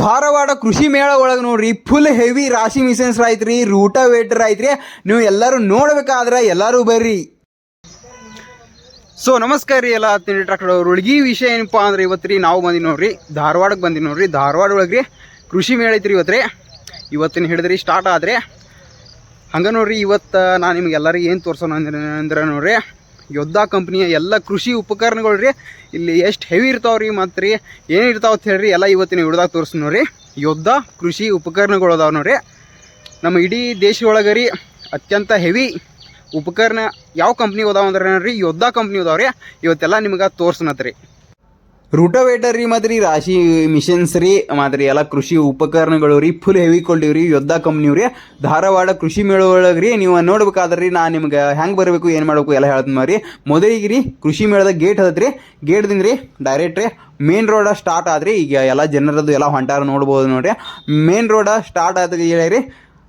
ಧಾರವಾಡ ಕೃಷಿ ಮೇಳ ಒಳಗೆ ನೋಡ್ರಿ ಫುಲ್ ಹೆವಿ ರಾಶಿ ಮಿಷನ್ಸ್ ಐತ್ರಿ ರೂಟವೇಟರ್ ಐತ್ರಿ ನೀವು ಎಲ್ಲರೂ ನೋಡ್ಬೇಕಾದ್ರೆ ಎಲ್ಲರೂ ಬರ್ರಿ. ಸೊ ನಮಸ್ಕಾರ ರೀ ಎಲ್ಲ ತಿಂಡಿ ಟ್ರಾಕ್ಟರ್ ಅವ್ರು. ಈ ವಿಷಯ ಏನಪ್ಪ ಅಂದ್ರೆ ಇವತ್ತು ರೀ ನಾವು ಬಂದಿ ನೋಡ್ರಿ ಧಾರವಾಡಕ್ಕೆ ಬಂದಿ ನೋಡ್ರಿ. ಧಾರವಾಡ ಒಳಗೆ ರೀ ಕೃಷಿ ಮೇಳ ಐತ್ರಿ ಇವತ್ತು ಇವತ್ತಿನ ಹಿಡಿದ್ರಿ ಸ್ಟಾರ್ಟ್ ಆದ್ರೆ. ಹಂಗೆ ನೋಡ್ರಿ ಇವತ್ತು ನಾನು ನಿಮ್ಗೆ ಎಲ್ಲರಿಗೂ ಏನು ತೋರ್ಸೋಣ ಅಂದ್ರೆ ಅಂದ್ರೆ ನೋಡ್ರಿ. ಯೋದ್ಧಾ ಕಂಪ್ನಿಯ ಎಲ್ಲ ಕೃಷಿ ಉಪಕರಣಗಳು ರೀ, ಇಲ್ಲಿ ಎಷ್ಟು ಹೆವಿ ಇರ್ತಾವೆ ರೀ ಮತ್ತು ರೀ, ಏನು ಇರ್ತಾವೆ ಅಂತ ಹೇಳ್ರಿ, ಎಲ್ಲ ಇವತ್ತಿನ ಹಿಡ್ದಾಗ ತೋರಿಸ್ ನೋಡ್ರಿ. ಯೋದ್ಧಾ ಕೃಷಿ ಉಪಕರಣಗಳು ಅದಾವೆ ನೋಡ್ರಿ. ನಮ್ಮ ಇಡೀ ದೇಶ ಒಳಗೆ ರೀ ಅತ್ಯಂತ ಹೆವಿ ಉಪಕರಣ ಯಾವ ಕಂಪ್ನಿ ಅದಾವ ಅಂದ್ರೆ ನೋಡ್ರಿ ಯೋದ್ಧಾ ಕಂಪ್ನಿ ಅದಾವ ರೀ. ಇವತ್ತೆಲ್ಲ ನಿಮ್ಗೆ ತೋರ್ಸನತ್ರಿ. ರೂಟೋವೇಟರ್ ರೀ ಮತ್ತು ರೀ ರಾಶಿ ಮಿಷನ್ಸ್ ರೀ ಮತ್ತು ಎಲ್ಲ ಕೃಷಿ ಉಪಕರಣಗಳು ರೀ ಫುಲ್ ಹೆವಿ ಕೊಂಡಿವ್ ರೀ, ಯುದ್ಧ ಕಂಪ್ನಿ ರೀ ಧಾರವಾಡ ಕೃಷಿ ಮೇಳ ಒಳಗೆ ರೀ, ನೀವು ನೋಡ್ಬೇಕಾದ್ರೆ ರೀ, ನಾನು ನಿಮ್ಗೆ ಹೆಂಗೆ ಬರಬೇಕು, ಏನು ಮಾಡಬೇಕು ಎಲ್ಲ ಹೇಳ್ತೀನಿ ರೀ ಮೊದಲಿಗೆ ರೀ, ಕೃಷಿ ಮೇಳದ ಗೇಟ್ ಹತ್ತತ್ರಿ ಗೇಟ್ದಿಂದ ರೀ ಡೈರೆಕ್ಟ್ ರೀ ಮೇನ್ ರೋಡ ಸ್ಟಾರ್ಟ್ ಆದ್ರಿ. ಈಗ ಎಲ್ಲ ಜನರದ್ದು ಎಲ್ಲ ಹೊಂಟಾರ ನೋಡ್ಬೋದು ನೋಡ್ರಿ. ಮೇನ್ ರೋಡ ಸ್ಟಾರ್ಟ್ ಆದ ರೀ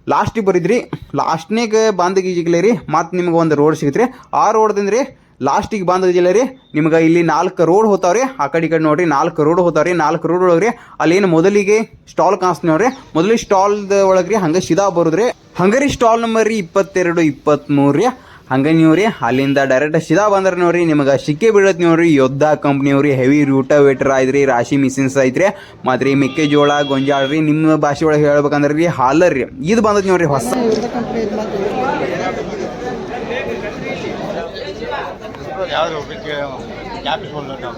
ಲಾಸ್ಟಿಗೆ ಬರಿದ್ರಿ. ಲಾಸ್ಟ್ನಾಗ ಬಂದಗೀಜಿಗ್ಲೆ ರೀ, ಮತ್ತು ನಿಮ್ಗೆ ಒಂದು ರೋಡ್ ಸಿಗತ್ರಿ. ಆ ರೋಡ್ದಿಂದ ರೀ ಲಾಸ್ಟಿಗೆ ಬಂದಿದ್ದಿಲ್ಲ ರೀ? ನಿಮ್ಗೆ ಇಲ್ಲಿ ನಾಲ್ಕು ರೋಡ್ ಹೋತಾವ್ರಿ ಆ ಕಡೆ ಈ ಕಡೆ ನೋಡ್ರಿ, ನಾಲ್ಕು ರೋಡ್ ಹೋತಾವ್ರಿ ನಾಲ್ಕು ರೋಡ್ ಒಳಗೆ ಅಲ್ಲೇನು ಮೊದಲಿಗೆ ಸ್ಟಾಲ್ ಕಾಣಿಸ್ತೀವಿ ನೋಡ್ರಿ. ಮೊದಲಿಗೆ ಸ್ಟಾಲ್ದ ಒಳಗೆ ರೀ, ಹಂಗೆ ಸಿದಾ ಬರೋದ್ರಿ ಹಂಗೆ ರೀ ಸ್ಟಾಲ್ ನಂಬರ್ ರೀ ಇಪ್ಪತ್ತೆರಡು ಇಪ್ಪತ್ತ್ಮೂರು ರೀ. ಹಂಗೆ ನೀವು ರೀ, ಅಲ್ಲಿಂದ ಡೈರೆಕ್ಟ್ ಸಿದಾ ಬಂದ್ರೆ ನೋಡ್ರಿ, ನಿಮಗೆ ಸಿಕ್ಕೇ ಬೀಳತ್ತೆ ನೋಡ್ರಿ. ಯೋದ್ಧ ಕಂಪ್ನಿಯವ್ರಿ ಹೆವಿ ರೂಟವೇಟರ್ ಐತ್ರಿ ರಾಶಿ ಮಿಷಿನ್ಸ್ ಐತ್ರಿ ಮತ್ತು ರೀ ಮೆಕ್ಕೆಜೋಳ, ಗೊಂಜಾಳ ರೀ, ನಿಮ್ಮ ಭಾಷೆ ಒಳಗೆ ಹೇಳ್ಬೇಕಂದ್ರೆ ರೀ, ಹಾಲರ್ ರೀ. ಇದು ಬಂದೈತಿ ನೋಡ್ರಿ ಹೊಸ కాకపోతే ఎవరు క్యాపిటల్ ఉంటాం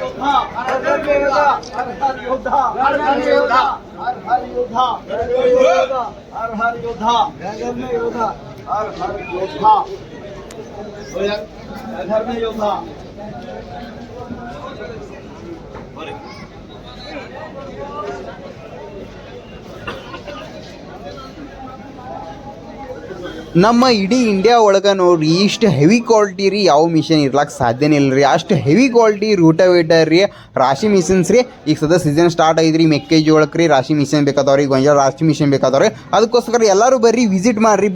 योद्धा हर हर योद्धा हर हर योद्धा हर हर योद्धा, हर हर योद्धा, हर हर योद्धा घर में योद्धा, हर हर योद्धा घर में योद्धा। ನಮ್ಮ ಇಡೀ ಇಂಡಿಯಾ ಒಳಗೆ ನೋಡ್ರಿ ಇಷ್ಟು ಹೆವಿ ಕ್ವಾಲಿಟಿ ರೀ ಯಾವ ಮಿಷನ್ ಇರ್ಲಕ್ಕೆ ಸಾಧ್ಯನೇ ಇಲ್ಲ ರೀ ಅಷ್ಟು ಹೆವಿ ಕ್ವಾಲಿಟಿ ರೂಟವೇಟರ್ ರೀ, ರಾಶಿ ಮಿಷನ್ಸ್ ರೀ. ಈಗ ಸದ ಸೀಸನ್ ಸ್ಟಾರ್ಟ್ ಐತ್ರಿ, ಮೆಕ್ಕೆಜೋಳಕ್ಕೆ ರೀ ರಾಶಿ ಮಿಷನ್ ಬೇಕಾದವ್ರಿ, ಗೊಂಜಾಳ ರಾಶಿ ಮಿಷನ್ ಬೇಕಾದವ್ರಿ. ಅದಕ್ಕೋಸ್ಕರ ಎಲ್ಲರೂ ಬರ್ರಿ ವಿಸಿಟ್ ಮಾಡ್ರಿ.